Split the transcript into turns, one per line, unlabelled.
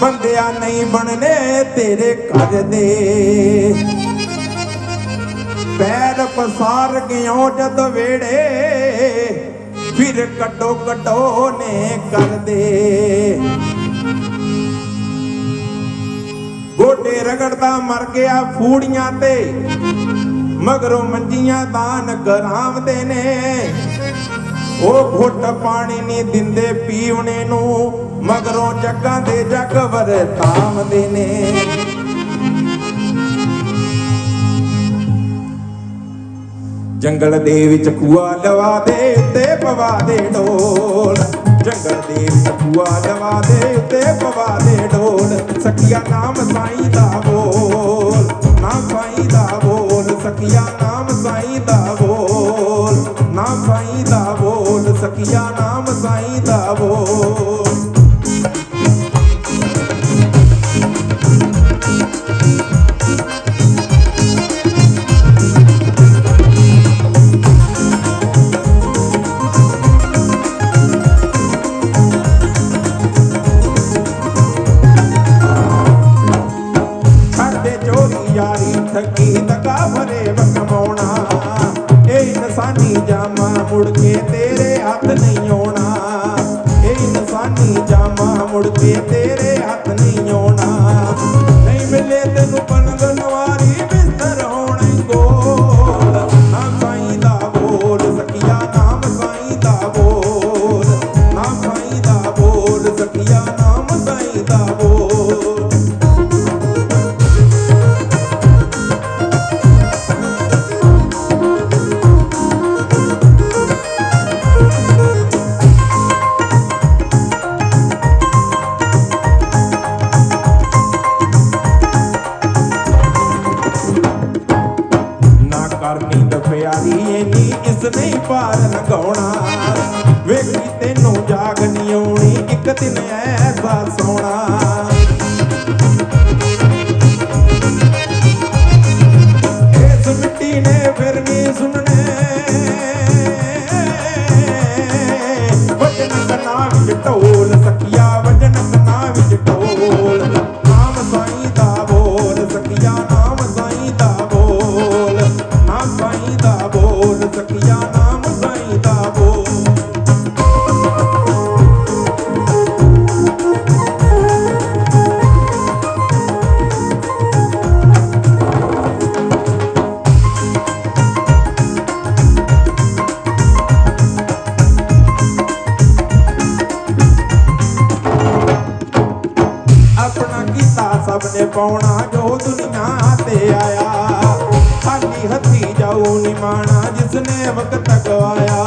ਬੰਦਿਆ ਨਹੀਂ ਬਣਨੇ ਤੇਰੇ ਘਰ ਦੇ। ਪੈਰ ਪਸਾਰ ਗਿਓ ਜਦ ਵੇੜੇ, ਫਿਰ ਕੱਟੋ ਕੱਟੋ ਨੇ ਕਰਦੇ। ਗੋਡੇ ਰਗੜਦਾ ਮਰ ਗਿਆ ਫੂੜੀਆਂ ਤੇ, ਮਗਰੋਂ ਮੰਜੀਆਂ ਦਾਨ ਕਰਾਵਦੇ ਨੇ। ਉਹ ਘੁੱਟ ਪਾਣੀ ਨਹੀਂ ਦਿੰਦੇ ਪੀਉਣੇ ਨੂੰ ਮਗਰੋਂ ਜੱਗਾਂ ਦੇ ਜੱਗ ਵਰਤਾਵਦੇ ਨੇ। ਜੰਗਲ ਦੇ ਵਿੱਚ ਖੂਆ ਲਵਾ ਦੇ ਉੱਤੇ ਪਵਾ ਦੇ ਢੋਲ। ਜੰਗਲ ਦੇ ਵਿੱਚ ਖੂਆ ਲਵਾ ਦੇ ਉੱਤੇ ਪਵਾ ਦੇ ਢੋਲ। ਸਖੀਆ ਨਾਮ ਸਾਈਂ ਦਾ ਭਰੇ ਵਕਮਾਉਣਾ ਇਹ ਇਨਸਾਨੀ ਜਾਮਾ ਮੁੜ ਕੇ ਤੇਰੇ ਹੱਥ ਨਹੀਂ ਆਉਣਾ। ਇਹ ਇਨਸਾਨੀ ਜਾਮਾ ਮੁੜ ਕੇ ਨਹੀਂ ਪਾਰ ਲਗਾਉਣਾ। ਵੇਖੀ ਤੈਨੂੰ ਜਾਗ ਨਹੀਂ ਆਉਣੀ ਇੱਕ ਦਿਨ ਐਸਾ ਸੋਣਾ। ਬੋਲ ਸਖੀਆ ਨਾਮ ਸਾਈਂ ਦਾ ਬੋਲ। ਆਪਣਾ ਕੀਤਾ ਸਭ ਨੇ ਪਾਉਣਾ ਜੋ ਦੁਨੀਆ ਤੇ ਆਇਆ। उसने वक्त तकवाया